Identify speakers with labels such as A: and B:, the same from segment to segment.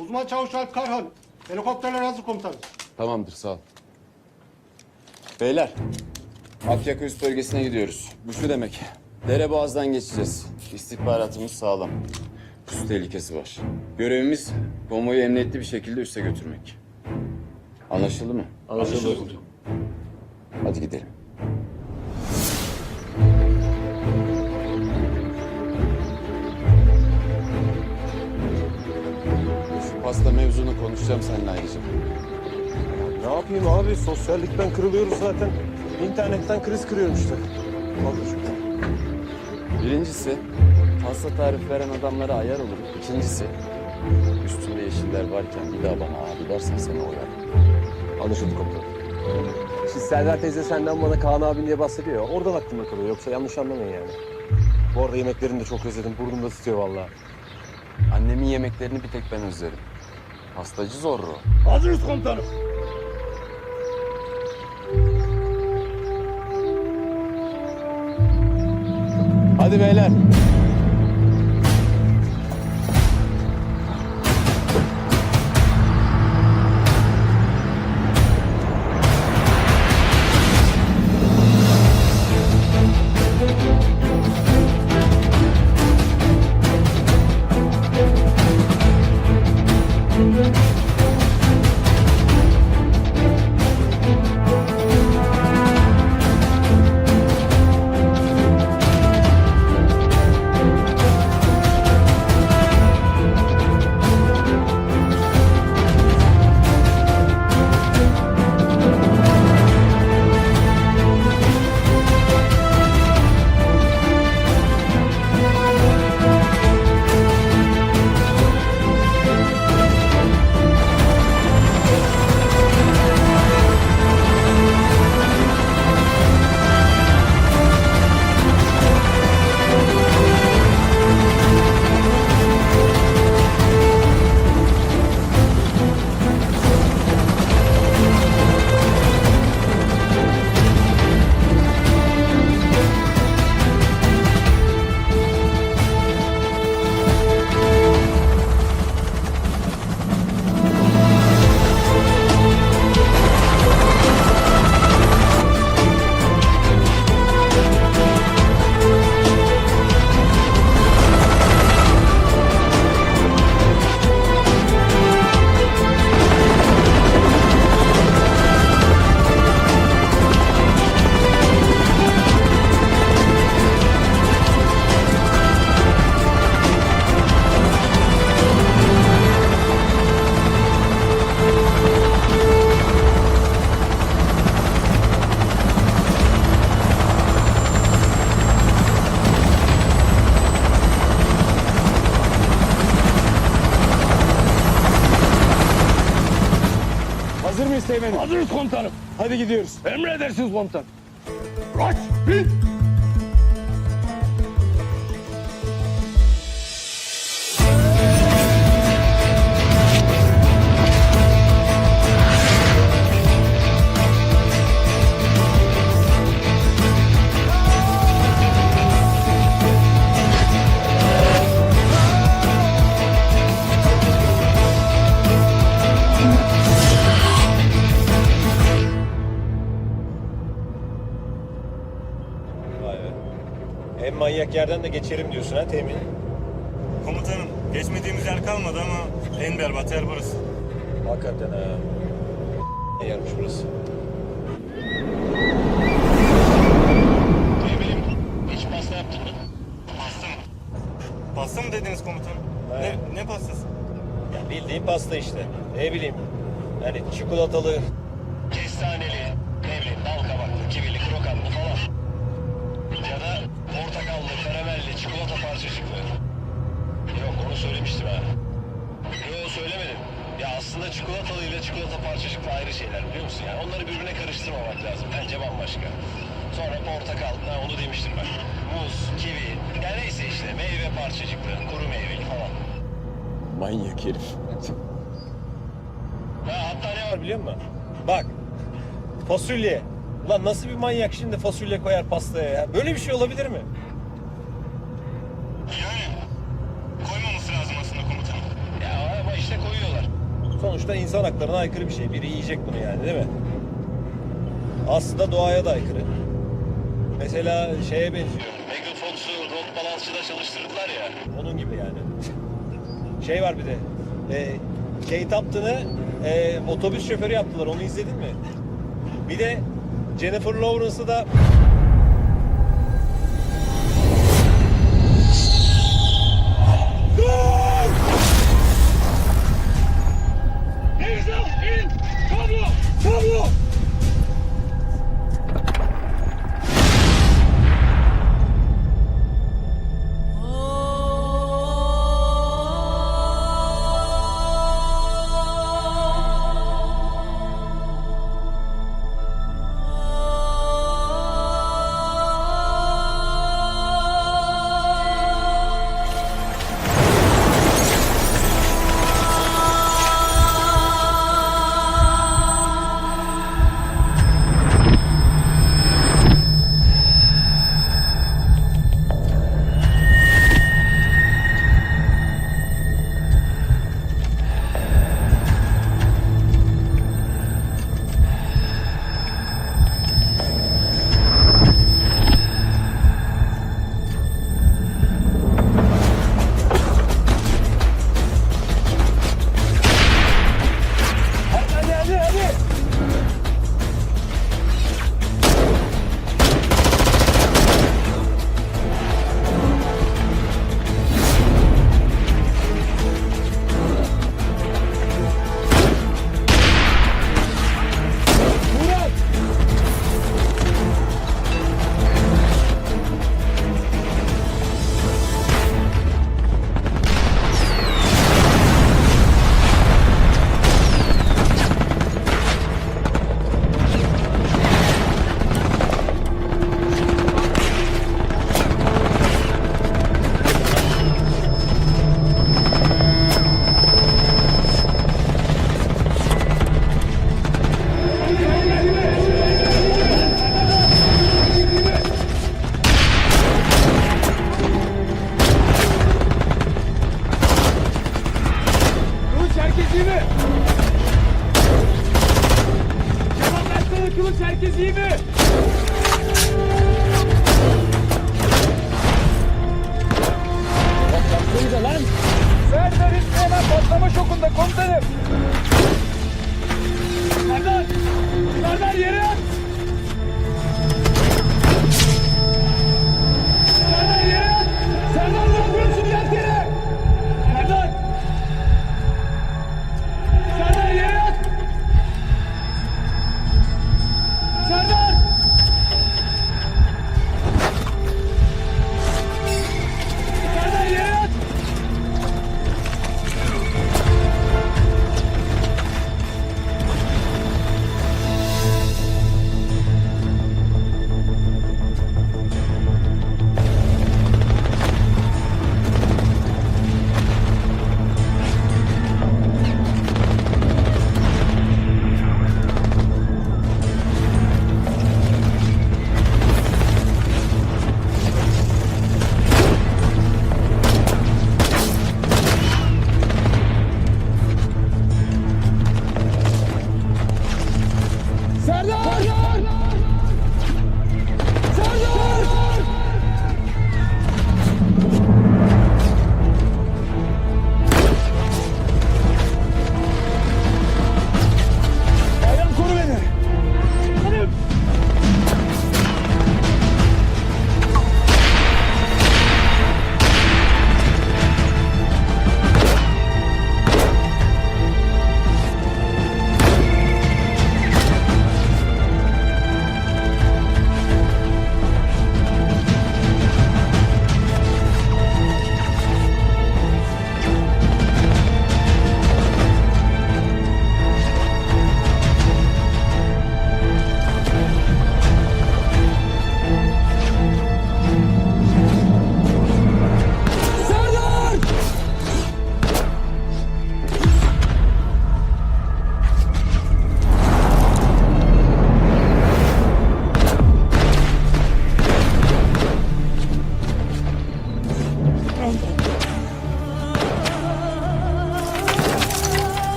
A: Uzman çavuş Alp Karhan. Helikopterler hazır komutanım.
B: Tamamdır sağ ol. Beyler, Akyaka üst bölgesine gidiyoruz. Bu şu demek. Dere boğazdan geçeceğiz. İstihbaratımız sağlam. Pusu tehlikesi var. Görevimiz konvoyu emniyetli bir şekilde üste götürmek. Anlaşıldı mı?
C: Anlaşıldı.
B: Hadi gidelim. Pasta mevzunu konuşacağım seninle ayrıca.
C: Ne yapayım abi? Sosyallikten kırılıyoruz zaten. İnternetten kriz kırıyorum işte. Olur.
B: Birincisi, pasta tarif veren adamlara ayar olurum. İkincisi, üstünde yeşiller varken bir daha bana abi dersen seni oyar.
C: Anlaşıldı komutanım. Şimdi Serdar teyze senden bana Kaan abin diye bahsediyor. ya, Oradan aklımda kalıyor. Yoksa yanlış anlamayın yani. Bu arada yemeklerini de çok özledim. Burnumda tutuyor vallahi.
B: Annemin yemeklerini bir tek ben özlerim. Pastacı Zorro.
A: Hazırız komutanım.
B: Hadi beyler.
C: Hazır Hadi gidiyoruz.
D: Emredersiniz komutan. Kaç, bin.
C: Manyak yerden de geçerim diyorsun ha Teğmen.
E: Komutanım, geçmediğimiz yer kalmadı ama en berbat yer burası.
C: Hakikaten ha. Ne yermiş burası?
D: Hiç pasta yaptın mı?
E: Pasta mı? Pasta mı dediniz komutanım?
C: Evet.
E: Ne, ne pastası?
C: Ya bildiğin pasta işte. Ne bileyim. Yani çikolatalı.
D: Kestaneli, nevli, bal kabaklı, kivili, krokanlı falan. Ya da portakallı, karamelli, çikolata parçacıklı. Yok onu söylemiştim ha. Yok söylemedim. Ya aslında çikolatalı ile çikolata parçacıklı ayrı şeyler biliyor musun? Yani onları birbirine karıştırmamak lazım. Bence bambaşka. Sonra portakal, ha, onu demiştim ben. Muz, kivi, ya neyse işte meyve parçacıklı, kuru meyveli falan.
B: Manyak herif.
C: Ha hatta ne var biliyor musun? Bak. Fasulye. Ulan nasıl bir manyak şimdi fasulye koyar pastaya ya? Böyle bir şey olabilir mi?
E: Yani koymaması lazım aslında komutanım.
D: Ya ama işte koyuyorlar.
C: Sonuçta insan haklarına aykırı bir şey. Biri yiyecek bunu yani değil mi? Aslında doğaya da aykırı. Mesela şeye benziyor.
D: Megan Fox'u rot balansçıda çalıştırdılar ya.
C: Onun gibi yani. Şey var bir de. E, Kate Upton'ı e, otobüs şoförü yaptılar. Onu izledin mi? Bir de Jennifer Lawrence'ı da
F: Kılıç versene kılıç herkes iyi mi?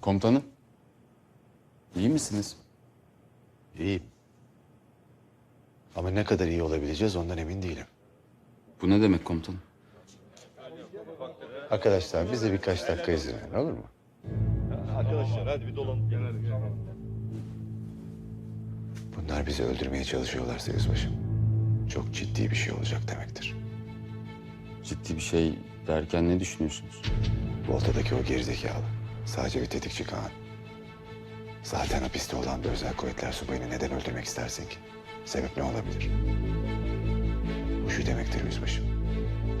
F: Komutanım.
B: İyi misiniz?
G: İyiyim. Ama ne kadar iyi olabileceğiz ondan emin değilim.
B: Bu ne demek komutanım?
G: Arkadaşlar bize birkaç dakika izin verin olur mu?
E: Arkadaşlar hadi bir dolan.
G: Bunlar bizi öldürmeye çalışıyorlarsa yüzbaşım. Çok ciddi bir şey olacak demektir.
B: Ciddi bir şey derken ne düşünüyorsunuz?
G: Volta'daki o gerizekalı. Sadece bir tetikçi Kaan. Zaten hapiste olan bir özel kuvvetler subayını neden öldürmek istersin ki? Sebep ne olabilir? Bu şu demektir yüzbaşım.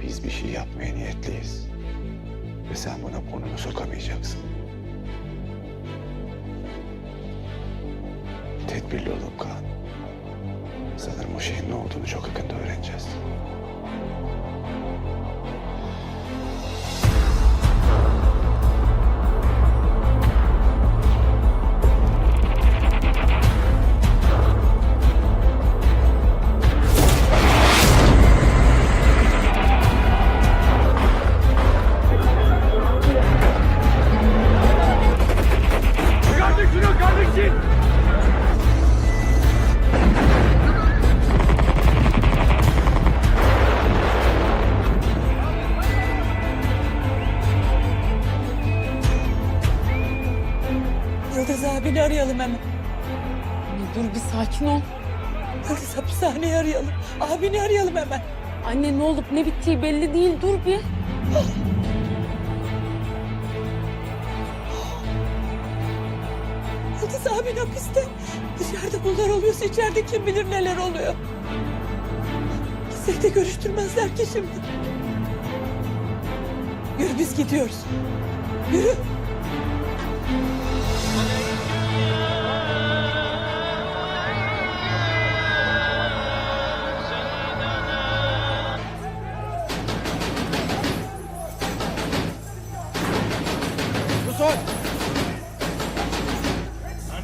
G: Biz bir şey yapmaya niyetliyiz. Ve sen buna burnunu sokamayacaksın. Tedbirli olun Kaan. Sanırım o şeyin ne olduğunu çok yakında öğreneceğiz.
H: Yıldız abini arayalım hemen.
I: Dur bir sakin ol.
H: Yıldız hapishaneyi arayalım. Abini arayalım hemen.
I: Anne ne olup ne bittiği belli değil. Dur bir.
H: Yıldız abin hapiste. Dışarıda bunlar oluyorsa içeride kim bilir neler oluyor. Seni de görüştürmezler ki şimdi. Yürü biz gidiyoruz. Yürü.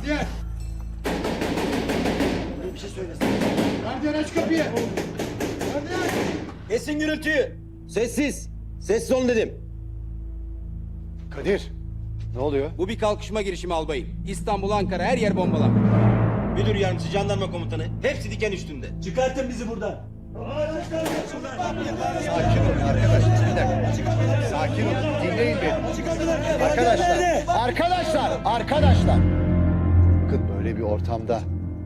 A: Gardiyan! Bir şey söylesin. Gardiyan aç kapıyı! Gardiyan!
J: Kesin gürültüyü. Sessiz. Sessiz olun dedim.
G: Kadir, ne oluyor?
J: Bu bir kalkışma girişimi albayım. İstanbul, Ankara her yer bombalan. Müdür yardımcısı, jandarma komutanı hepsi diken üstünde. Çıkartın bizi buradan.
G: Sakin olun arkadaşlar. Bir dakika. Sakin olun. Dinleyin beni. Arkadaşlar. Arkadaşlar. Arkadaşlar. Böyle bir ortamda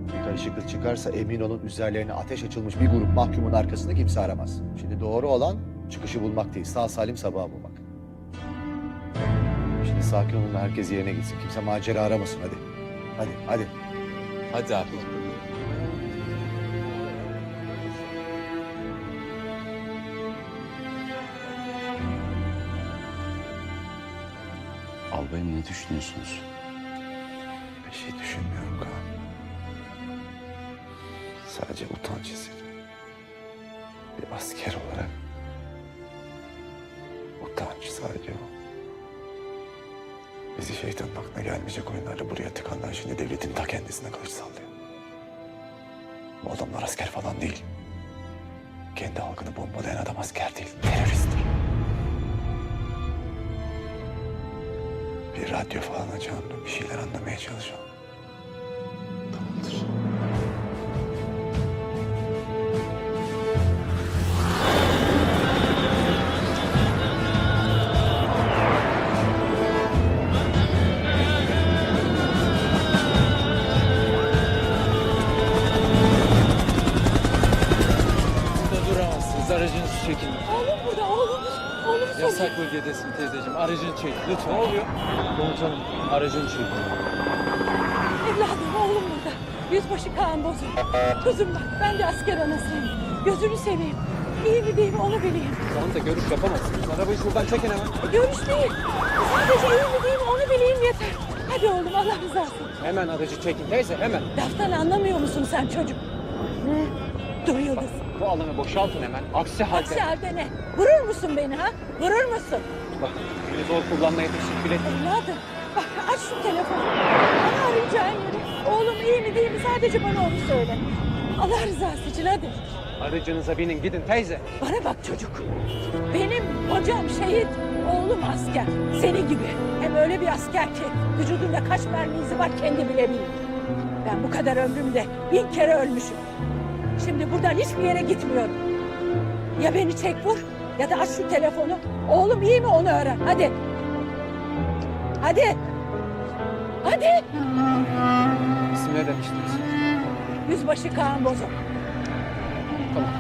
G: bir karışıklık çıkarsa emin olun üzerlerine ateş açılmış bir grup mahkumun arkasında kimse aramaz. Şimdi doğru olan çıkışı bulmak değil. Sağ salim sabaha bulmak. Şimdi sakin olun herkes yerine gitsin. Kimse macera aramasın hadi. Hadi hadi.
B: Hadi abi. Albayım ne düşünüyorsunuz?
G: Şey düşünmüyorum Kaan. Sadece utanç hissediyorum. Bir asker olarak utanç sadece o. Bizi şeytanın aklına gelmeyecek oyunlarla buraya tıkanlar şimdi devletin ta kendisine kılıç sallıyor. Bu adamlar asker falan değil. Kendi halkını bombalayan adam asker değil, teröristtir. Bir radyo falan açalım bir şeyler anlamaya çalışalım.
K: Çek lütfen. Ne oluyor? Komutanım aracını çek.
H: Evladım oğlum burada. Yüzbaşı Kaan Bozuk. Kuzum bak ben de asker anasıyım. Gözünü seveyim. İyi mi değil mi onu bileyim.
K: Tamam da görüş yapamazsınız. Arabayı şuradan çekin hemen.
H: Görüş değil. Sadece iyi mi değil mi onu bileyim yeter. Hadi oğlum Allah rızası.
K: Hemen aracı çekin teyze hemen.
H: Laftan anlamıyor musun sen çocuk? Ne? Dur Yıldız.
K: Bu alanı boşaltın hemen. Aksi halde.
H: Aksi halde ne? Vurur musun beni ha? Vurur musun?
K: Bak beni zor kullanmaya teşekkür ederim.
H: Evladım bak aç şu telefonu. Bana arayacağın yeri. Oğlum iyi mi değil mi sadece bana onu söyle. Allah rızası için hadi.
K: Aracınıza binin gidin teyze.
H: Bana bak çocuk. Benim hocam şehit, oğlum asker. Seni gibi. Hem öyle bir asker ki vücudunda kaç mermi izi var kendi bile bilir. Ben bu kadar ömrümde bin kere ölmüşüm. Şimdi buradan hiçbir yere gitmiyorum. Ya beni çek vur ya da aç şu telefonu. Oğlum iyi mi onu öğren. Hadi. Hadi. Hadi.
K: İsim ne demiştiniz?
H: Yüzbaşı Kaan Bozok.
K: Tamam.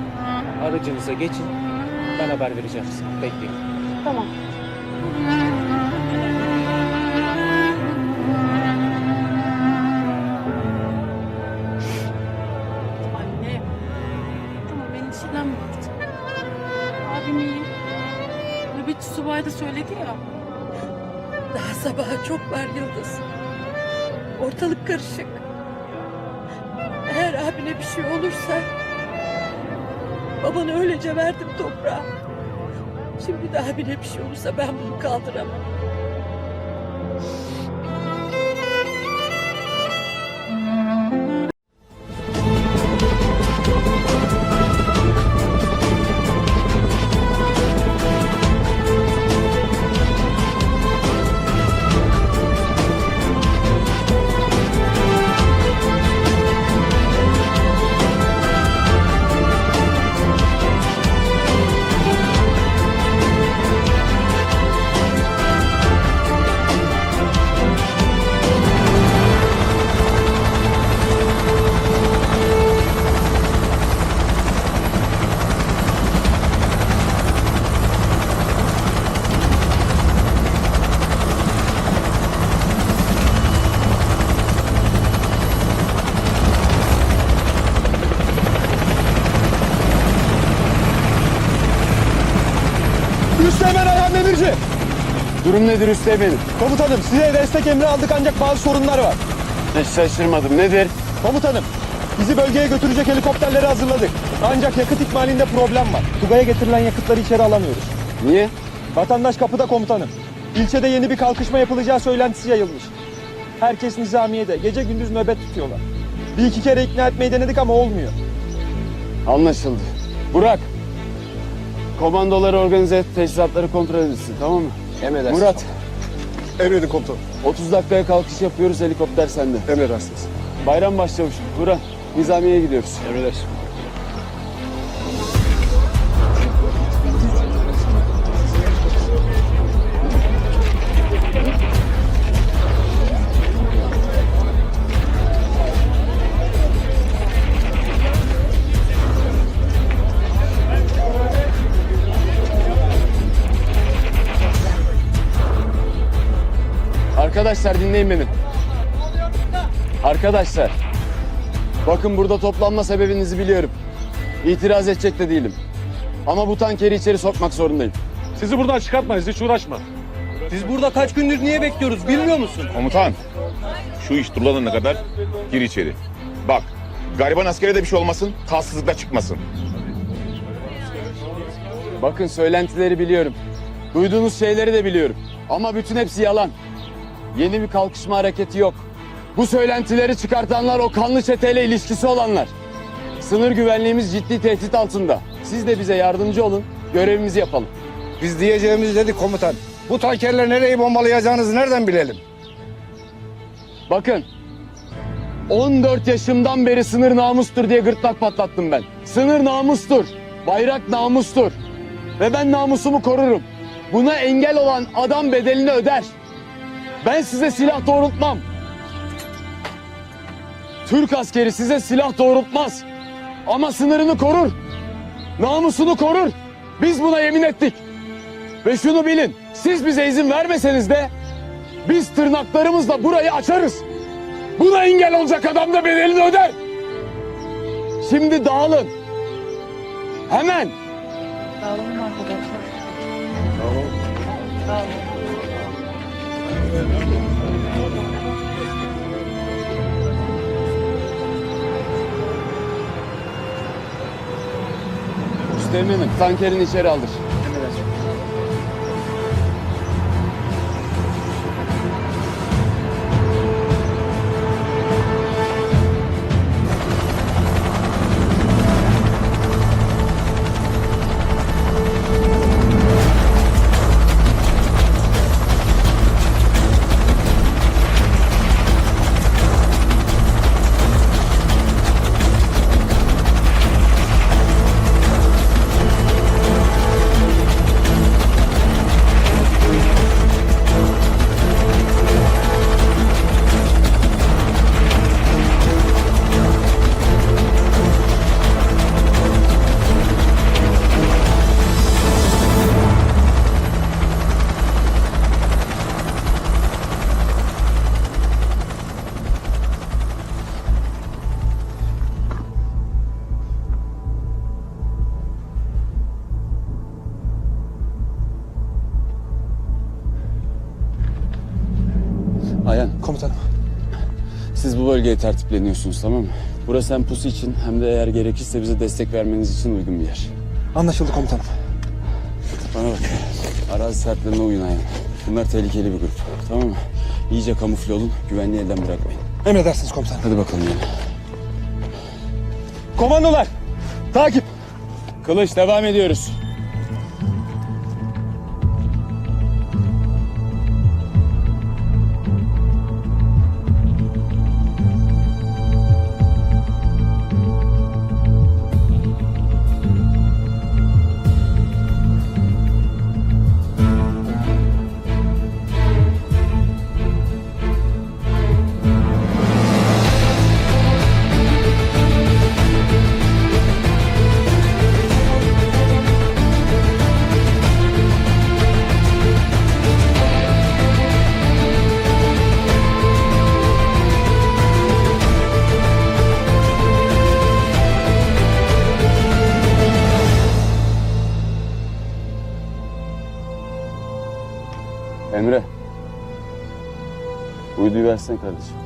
K: Aracınıza geçin. Ben haber vereceğim size. Bekleyin.
I: Tamam.
H: Sabaha çok var Yıldız. Ortalık karışık. Eğer abine bir şey olursa... ...babanı öylece verdim toprağa. Şimdi de abine bir şey olursa ben bunu kaldıramam.
B: Durum nedir Üsteğmen'im?
L: Komutanım size destek emri aldık ancak bazı sorunlar var.
B: Hiç şaşırmadım. Nedir?
L: Komutanım bizi bölgeye götürecek helikopterleri hazırladık. Ancak yakıt ikmalinde problem var. Tugay'a getirilen yakıtları içeri alamıyoruz.
B: Niye?
L: Vatandaş kapıda komutanım. İlçede yeni bir kalkışma yapılacağı söylentisi yayılmış. Herkes nizamiyede. Gece gündüz nöbet tutuyorlar. Bir iki kere ikna etmeyi denedik ama olmuyor.
B: Anlaşıldı. Burak. Komandoları organize et, teçhizatları kontrol edilsin tamam mı?
K: Emredersiniz.
B: Murat,
L: Emredin komutanım.
B: 30 dakikaya kalkış yapıyoruz, helikopter sende.
L: Emredersiniz.
B: Bayram başlamış. Burak, Nizamiye'ye gidiyoruz.
L: Emredersiniz.
B: Arkadaşlar dinleyin beni. Arkadaşlar, bakın burada toplanma sebebinizi biliyorum. İtiraz edecek de değilim. Ama bu tankeri içeri sokmak zorundayım.
L: Sizi buradan çıkartmayız. Hiç uğraşma.
M: Biz burada kaç gündür niye bekliyoruz bilmiyor musun?
N: Komutan, şu iş durulanana kadar gir içeri. Bak, gariban askere de bir şey olmasın, tatsızlıkla çıkmasın.
B: Bakın söylentileri biliyorum. Duyduğunuz şeyleri de biliyorum. Ama bütün hepsi yalan. Yeni bir kalkışma hareketi yok. Bu söylentileri çıkartanlar o kanlı çeteyle ilişkisi olanlar. Sınır güvenliğimiz ciddi tehdit altında. Siz de bize yardımcı olun, görevimizi yapalım.
L: Biz diyeceğimizi dedik komutan. Bu tankerler nereyi bombalayacağınızı nereden bilelim?
B: Bakın, 14 yaşımdan beri sınır namustur diye gırtlak patlattım ben. Sınır namustur, bayrak namustur. Ve ben namusumu korurum. Buna engel olan adam bedelini öder. Ben size silah doğrultmam. Türk askeri size silah doğrultmaz. Ama sınırını korur.
O: namusunu korur. Biz buna yemin ettik. Ve şunu bilin, siz bize izin vermeseniz de biz tırnaklarımızla burayı açarız. Buna engel olacak adam da bedelini öder. Şimdi dağılın. Hemen.
I: Dağılalım arkadaşlar.
B: Üsteğmenim tankerini içeri aldır. Bölgeye tertipleniyorsunuz tamam mı? Burası hem pusu için hem de eğer gerekirse bize destek vermeniz için uygun bir yer.
L: Anlaşıldı komutanım.
B: Bana bak. Arazi sertlerine uyun Ayhan. Bunlar tehlikeli bir grup. Tamam mı? İyice kamufle olun. Güvenliği elden bırakmayın.
L: Emredersiniz komutanım.
B: Hadi bakalım yani.
L: Komandolar. Takip.
B: Kılıç devam ediyoruz. Versene kardeşim.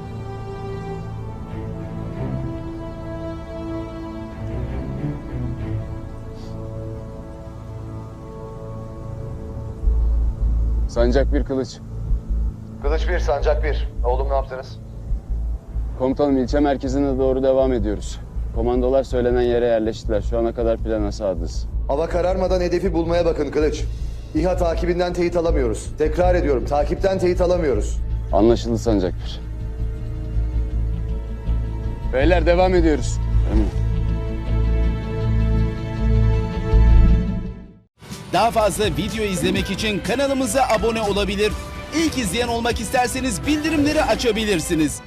B: Sancak bir kılıç.
P: Kılıç bir, sancak bir. Oğlum ne yaptınız?
B: Komutanım ilçe merkezine doğru devam ediyoruz. Komandolar söylenen yere yerleştiler. Şu ana kadar plana sadız.
P: Hava kararmadan hedefi bulmaya bakın Kılıç. İHA takibinden teyit alamıyoruz. Tekrar ediyorum, takipten teyit alamıyoruz.
B: Anlaşıldı sancak bir. Beyler devam ediyoruz. Emre.
Q: Daha fazla video izlemek için kanalımıza abone olabilir. İlk izleyen olmak isterseniz bildirimleri açabilirsiniz.